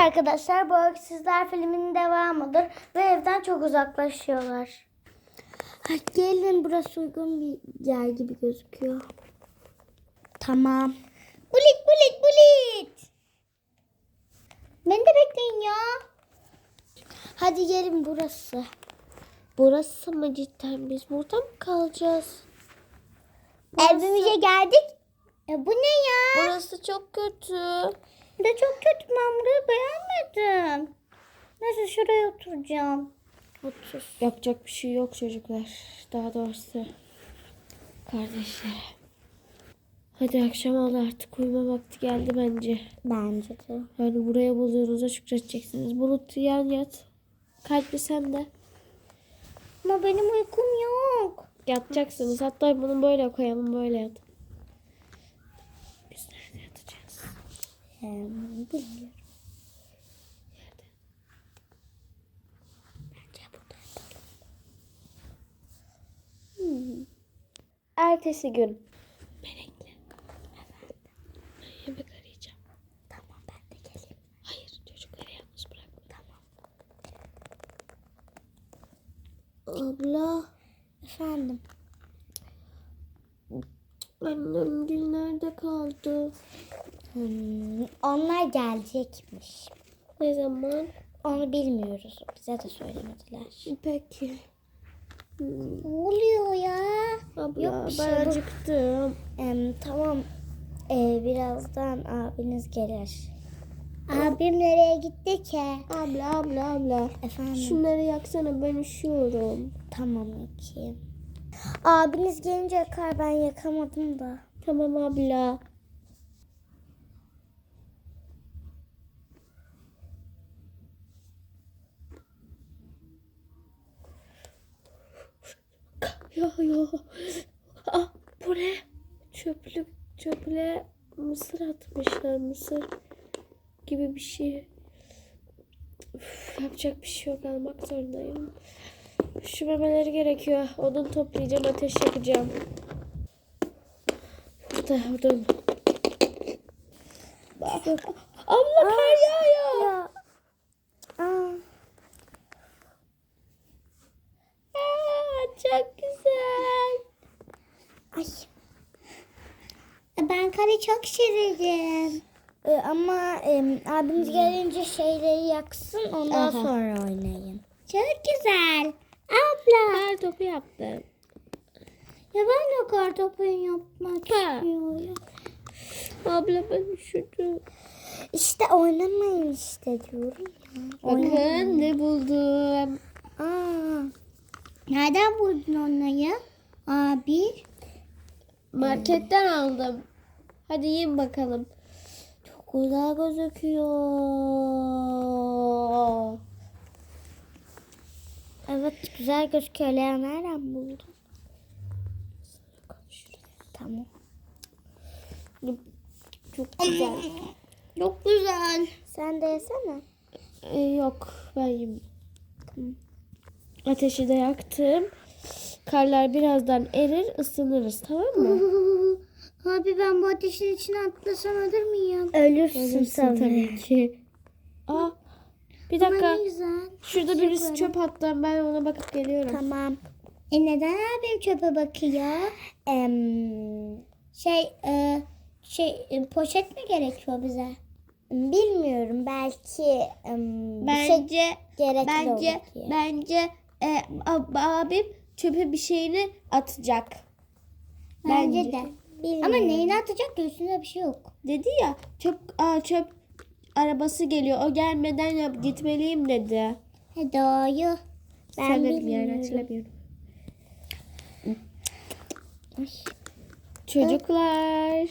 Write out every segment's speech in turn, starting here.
arkadaşlar bu Öksüzler filminin devamıdır ve evden çok uzaklaşıyorlar. Ha, gelin burası uygun bir yer gibi gözüküyor. Tamam. Bulit bulit bulit. Beni de bekleyin ya. Hadi gelin burası. Burası mı cidden biz burada mı kalacağız? Evimize geldik. E, bu ne ya? Burası çok kötü. De çok kötü ben burayı beğenmedim. Neyse şuraya oturacağım. Otur. Yapacak bir şey yok çocuklar. Daha doğrusu kardeşler. Hadi akşam oldu artık uyuma vakti geldi bence. Bence de. Yani buraya bulduğunuza şükredeceksiniz. Bulut yan yat. Kalpli sen de. Ama benim uykum yok. Yatacaksınız. Hatta bunu böyle koyalım böyle yat. Biz nerede yatacağız? Hem, bilmiyorum. Bence. Hmm. Ertesi gün. Melekle. Ben yemek arayacağım. Tamam ben de geleyim. Hayır çocukları yalnız bırakma. Tamam. Abla. Efendim. Annem nerede kaldı? Hmm, onlar gelecekmiş. Ne zaman? Onu bilmiyoruz. Bize de söylemediler. Peki. Ne oluyor ya? Abla Yok bir şey, ben dur. acıktım. Em, tamam. Ee, birazdan abiniz gelir. Abim nereye gitti ki? Abla abla abla. Efendim. Şunları yaksana ben üşüyorum. Tamam yakayım. Abiniz gelince yakar ben yakamadım da. Tamam abla. Ya ya. Ah bu ne? Çöplük çöple mısır atmışlar mısır gibi bir şey. Üf, yapacak bir şey yok almak zorundayım. Üşümemeleri gerekiyor. Odun toplayacağım ateş yakacağım. Burada odun. Bak. Abla kar yağıyor. Ya. Aa, Aa, çok güzel. ay. Ben kare çok severim. Ee, ama em, abiniz gelince şeyleri yaksın ondan Aha. sonra oynayın. Çok güzel. Abla. Kar topu yaptım. Ya ben de kartopu yapmak Ha. istiyorum. Abla ben üşüdüm. İşte oynamayın işte diyorum ya. Bakın ne buldum. Aa. Nereden buldun onları? Abi. Marketten aldım. Hadi yiyin bakalım. Çok güzel gözüküyor. Evet güzel gözüküyor. Lea nereden buldun? Tamam. Çok güzel. Çok güzel. Sen de yesene. Ee, yok ben yiyeyim. Ateşi de yaktım. Karlar birazdan erir ısınırız tamam mı? Abi ben bu ateşin içine atlasam ölür müyüm? Ölürsün, Ölürsün tabii ki. Aa, bir Ama dakika. ne güzel. Şurada birisi çöp attı. Ben ona bakıp geliyorum. Tamam. E neden abim çöpe bakıyor? Em, şey e, şey e, poşet mi gerekiyor bize? Bilmiyorum. Belki em, bir şey Bence gerekli bence bence e, ab- abim çöpe bir şeyini atacak. Bence bence. de. Ama neyini atacak ki üstünde bir şey yok. Dedi ya çöp aa, çöp arabası geliyor. O gelmeden yap, gitmeliyim dedi. He doğru. Ben Söyledim yani bilmiyorum. hatırlamıyorum. Ay. Çocuklar,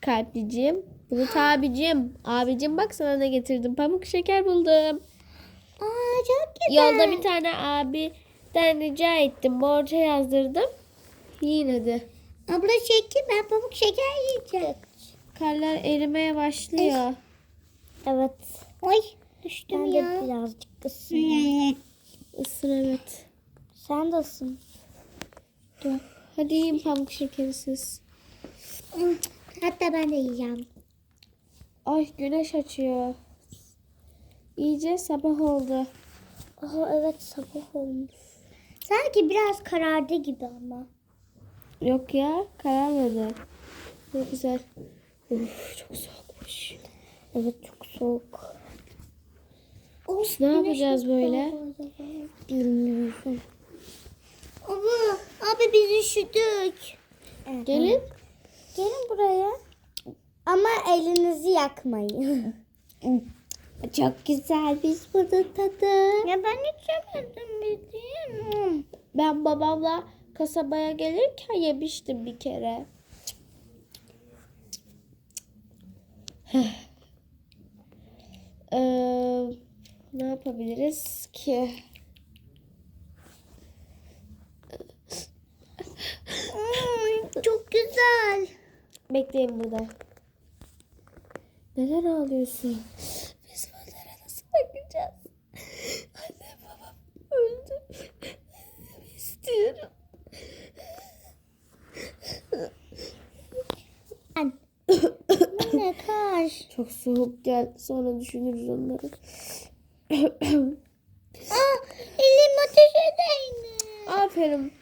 kalplicim, Bulut abicim, abicim bak sana ne getirdim. Pamuk şeker buldum. Aa çok güzel. Yolda bir tane abiden rica ettim. Borca yazdırdım. Yiyin hadi. Abla şeker ben pamuk şeker yiyeceğim. Karlar erimeye başlıyor. Evet. Oy düştüm ben ya. Ben de birazcık ısınayım. Isın evet. Sen de ısın. Dur. Hadi yiyin pamuk şekeri siz. Hatta ben de yiyeceğim. Ay güneş açıyor. iyice sabah oldu. Aha evet sabah olmuş. Sanki biraz karardı gibi ama. Yok ya kararmadı. Ne güzel. Uf, çok soğukmuş. Evet çok soğuk. Ne yapacağız böyle? Bilmiyorum. Abi, abi biz üşüdük. Gelin. Gelin buraya. Ama elinizi yakmayın. Çok güzel biz bunun tadı. Ya ben hiç yemedim bildiğin. Ben babamla kasabaya gelirken yemiştim bir kere. Eee, ne yapabiliriz ki? çok güzel. Bekleyin burada. Neden ağlıyorsun? Çok soğuk gel. Sonra düşünürüz onları. Aa, elim ateşe değdi. Aferin.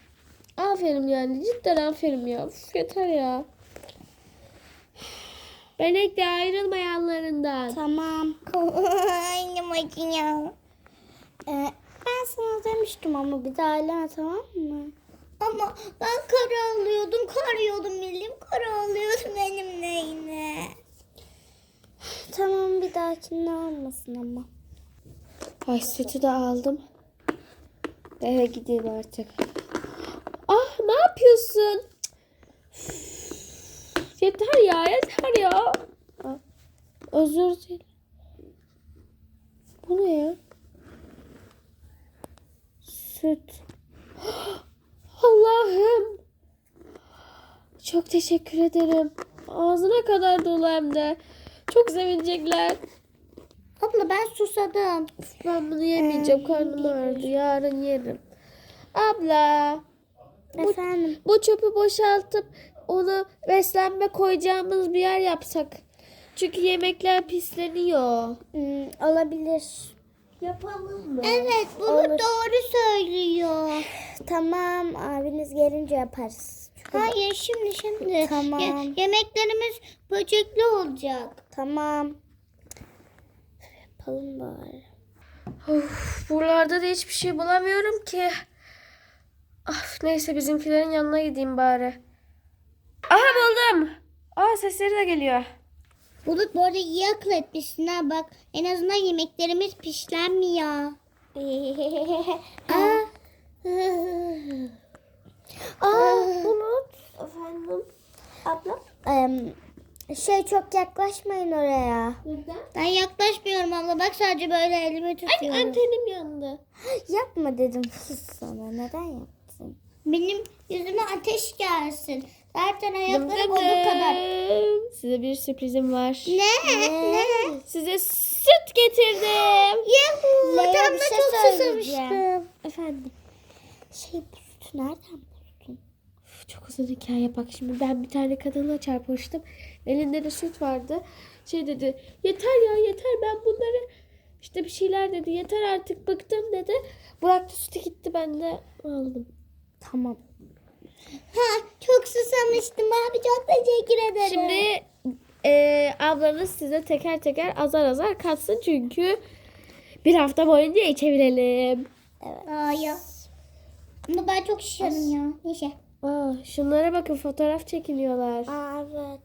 Aferin yani. Cidden aferin ya. Uf, yeter ya. Benek de ayrılmayanlarından. Tamam. Elim acıyor. Ee, ben sana demiştim ama bir daha eleme tamam mı? Ama ben kara alıyordum, karıyordum elim, kara alıyordum elimle yine. Tamam bir dahakinde olmasın ama. Ay sütü de aldım. Eve gideyim artık. Ah ne yapıyorsun? Yeter ya yeter ya. Ah, Özür dilerim. Bu ne ya? Süt. Allah'ım. Çok teşekkür ederim. Ağzına kadar dolu hem de. Çok sevinecekler. Abla ben susadım. Ben bunu yemeyeceğim. Karnım ağrıdı. Yarın yerim. Abla. Bu, Efendim. bu çöpü boşaltıp onu beslenme koyacağımız bir yer yapsak. Çünkü yemekler pisleniyor. Hmm, olabilir. Yapalım mı? Evet bunu doğru söylüyor. Tamam abiniz gelince yaparız. Hayır şimdi şimdi. Tamam. yemeklerimiz böcekli olacak. Tamam. Yapalım bari. Of, buralarda da hiçbir şey bulamıyorum ki. Of, neyse bizimkilerin yanına gideyim bari. Aha buldum. Aa sesleri de geliyor. Bulut bu arada iyi akıl etmişsin ha bak. En azından yemeklerimiz pişlenmiyor. Aa. Aa, Bulut. Efendim? Abla? şey çok yaklaşmayın oraya. Neden? Ben yaklaşmıyorum abla. Bak sadece böyle elimi Ay tutuyorum. antenim yandı. Yapma dedim sus sana. Neden yaptın? Benim yüzüme ateş gelsin. Zaten ayaklarım olduğu kadar. Size bir sürprizim var. Ne? Ne? Size süt getirdim. Yahu. Leyla'ya Tam da şey çok susamıştım. Efendim. Şey bu sütü nereden? Uzun hikaye bak şimdi ben bir tane kadınla çarpıştım. Elinde de süt vardı. Şey dedi yeter ya yeter ben bunları işte bir şeyler dedi yeter artık bıktım dedi. Bıraktı sütü gitti ben de aldım. Tamam. Ha çok susamıştım abi çok teşekkür ederim. Şimdi e, ablanız size teker teker azar azar katsın çünkü bir hafta boyunca içebilelim. Evet. Aa ya. Ama ben çok şişiyorum ya. Neyse. Aa, şunlara bakın fotoğraf çekiliyorlar. Aa evet.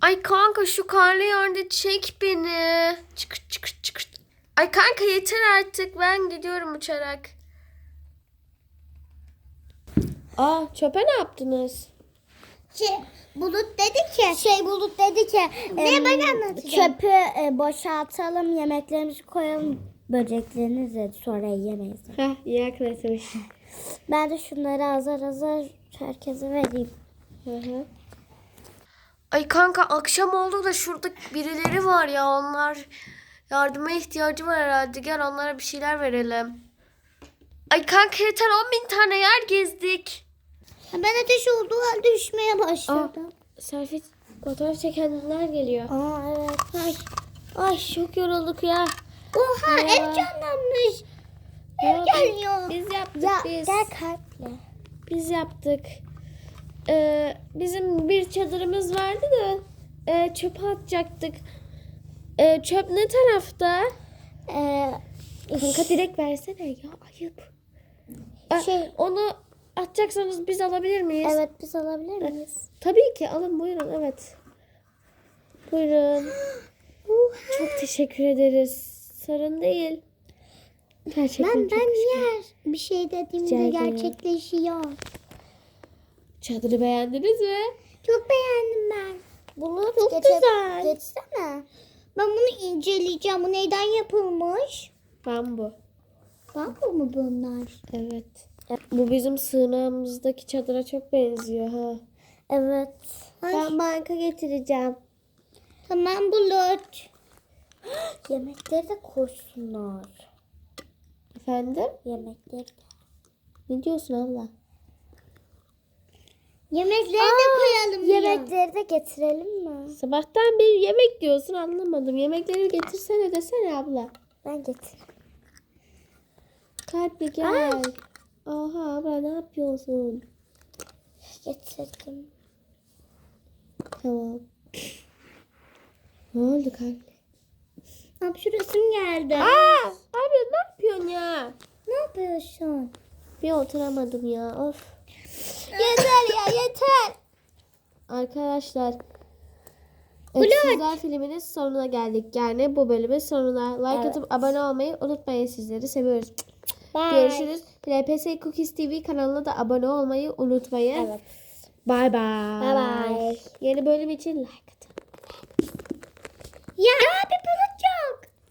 Ay kanka şu karlı yerde çek beni. Çıkırt çıkırt çıkırt. Ay kanka yeter artık ben gidiyorum uçarak. Aa çöpe ne yaptınız? Şey, Bulut dedi ki şey Bulut dedi ki ne ben anlatacağım. Çöpü e, boşaltalım yemeklerimizi koyalım böcekleriniz dedi sonra yemeyiz. Heh iyi etmiş. Ben de şunları azar azar herkese vereyim. Hı hı. Ay kanka akşam oldu da şurada birileri var ya onlar yardıma ihtiyacı var herhalde. Gel onlara bir şeyler verelim. Ay kanka yeter 10 bin tane yer gezdik. Ben ateş olduğu halde üşümeye başladım. Selfie fotoğraf çekenler geliyor. Aa, evet. Ay, ay çok yorulduk ya. Oha Merhaba. ev canlanmış. Oldu? geliyor. Biz yaptık Ya biz. gel kalple. Biz yaptık. Ee, bizim bir çadırımız vardı da e, çöpe atacaktık. E, çöp ne tarafta? Ee, Kanka direkt versene ya ayıp. Şey- Onu atacaksanız biz alabilir miyiz? evet biz alabilir miyiz? Tabii ki alın buyurun evet. Buyurun. Çok teşekkür ederiz. Sorun değil. Gerçekten Ben ben yer. Bir şey dediğimde Rica ederim. gerçekleşiyor. Çadırı beğendiniz mi? Çok beğendim ben. Bulut Çok geçe- güzel. Geçsene. Ben bunu inceleyeceğim. Bu neyden yapılmış? Bambu. Bambu mu bunlar? Evet. Bu bizim sığınağımızdaki çadıra çok benziyor ha. Evet. Ben banka getireceğim. Tamam Bulut. Yemekleri de koysunlar. Efendim? Yemekleri de. Ne diyorsun abla? Yemekleri de koyalım Yemekleri de getirelim mi? Sabahtan beri yemek diyorsun anlamadım. Yemekleri getirsene desene abla. Ben getir. Kalpli gel. Oha abla ne yapıyorsun? Getirdim. Tamam. Ne oldu kalpli? Hapşurasım geldi. Aa, abla ne yapıyorsun ya? Ne yapıyorsun? Bir oturamadım ya. Of. yeter ya yeter. Arkadaşlar. Evet, Sizler filminin sonuna geldik. Yani bu bölümün sonuna. Like Evet. atıp abone olmayı unutmayın. Sizleri seviyoruz. Bye. Görüşürüz. LPS Cookies TV kanalına da abone olmayı unutmayın. Evet. Bye bye. Bye bye. Yeni bölüm için like atın. Ya abi